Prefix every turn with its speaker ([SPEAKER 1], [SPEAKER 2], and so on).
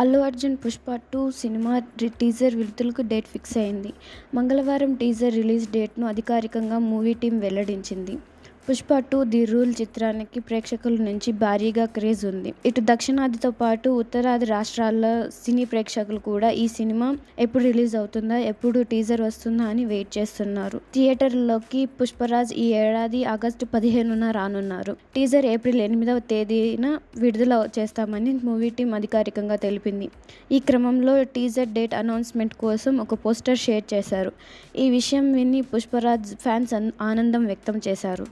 [SPEAKER 1] Allu Arjun Pushpa two cinema teaser విడుదలకు date fix అయింది. మంగళవారం టీజర్ రిలీజ్ డేట్ను అధికారికంగా మూవీ టీం వెల్లడించింది. పుష్ప టూ ది రూల్ చిత్రానికి ప్రేక్షకుల నుంచి భారీగా క్రేజ్ ఉంది. ఇటు దక్షిణాదితో పాటు ఉత్తరాది రాష్ట్రాల్లో సినీ ప్రేక్షకులు కూడా ఈ సినిమా ఎప్పుడు రిలీజ్ అవుతుందా ఎప్పుడు టీజర్ వస్తుందా అని వెయిట్ చేస్తున్నారు. థియేటర్లోకి పుష్పరాజ్ ఈ ఏడాది ఆగస్టు పదిహేనున రానున్నారు. టీజర్ ఏప్రిల్ ఎనిమిదవ తేదీన విడుదల చేస్తామని మూవీ టీం అధికారికంగా తెలిపింది. ఈ క్రమంలో టీజర్ డేట్ అనౌన్స్మెంట్ కోసం ఒక పోస్టర్ షేర్ చేశారు. ఈ విషయం విని పుష్పరాజ్ ఫ్యాన్స్ ఆనందం వ్యక్తం చేశారు.